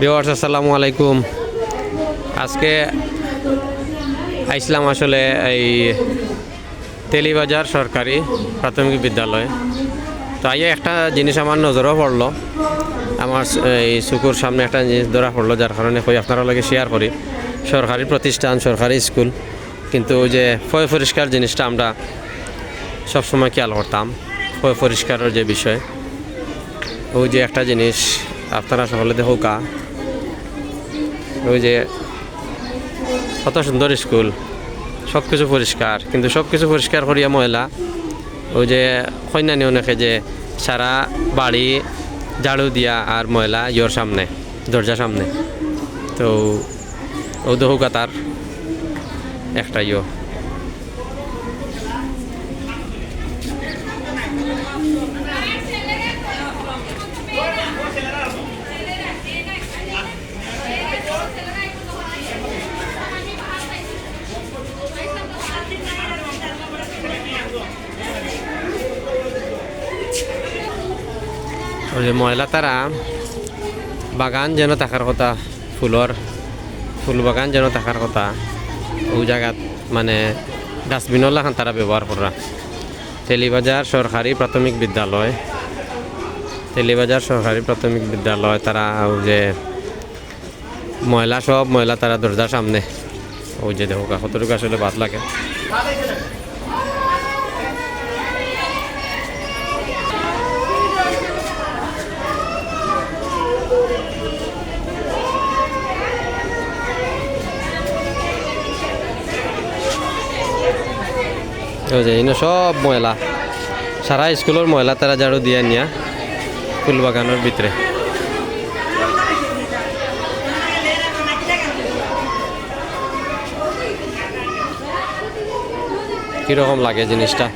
Viewers আসসালামু আলাইকুম। আজকে আইসলাম আসলে এই তেলিবাজার সরকারি প্রাথমিক বিদ্যালয়। তো আইয়ে একটা জিনিস আমার নজরও পড়ল। আমার এই চকুর সামনে একটা জিনিস ধরা পড়ল, যার কারণে কই আপনারা লগে শেয়ার করি। সরকারি প্রতিষ্ঠান, সরকারি স্কুল, কিন্তু যে পয় পরিষ্কার জিনিসটা আমরা সবসময় খেয়াল করতাম পয় পরিষ্কারের যে বিষয়। ওই যে একটা জিনিস আপনারা সকলে দেখুকা ওই যে কত সুন্দর স্কুল, সব কিছু পরিষ্কার, কিন্তু সব কিছু পরিষ্কার করিয়া ময়লা, ওই যে কন্যানি অনেকে যে সারা বাড়ি ঝাড়ু দিয়া আর ময়লা ইয়োর সামনে দরজার সামনে। তো ও দেখুকা তার একটা ইয়ে। ওই যে ময়লা তারা বাগান যেন থাকার কথা ফুলর ফুল বাগান যেন থাকার কথা ওই জায়গাত মানে ডাস্টবিনও লাখান তারা ব্যবহার করা তেলিবাজার সরকারি প্রাথমিক বিদ্যালয় তেলিবাজার সরকারি প্রাথমিক বিদ্যালয় তারা যে ময়লা সব ময়লা তারা দরজার সামনে ওই যে দেখো কতটুকু আসলে বাদ লাগে ইনো সব ময়লা। সারা স্কুলের ময়লা তারা ঝাড়ু দিয়ে নিয়া ফুল বাগানের ভিতরে। কীরকম লাগে জিনিসটা?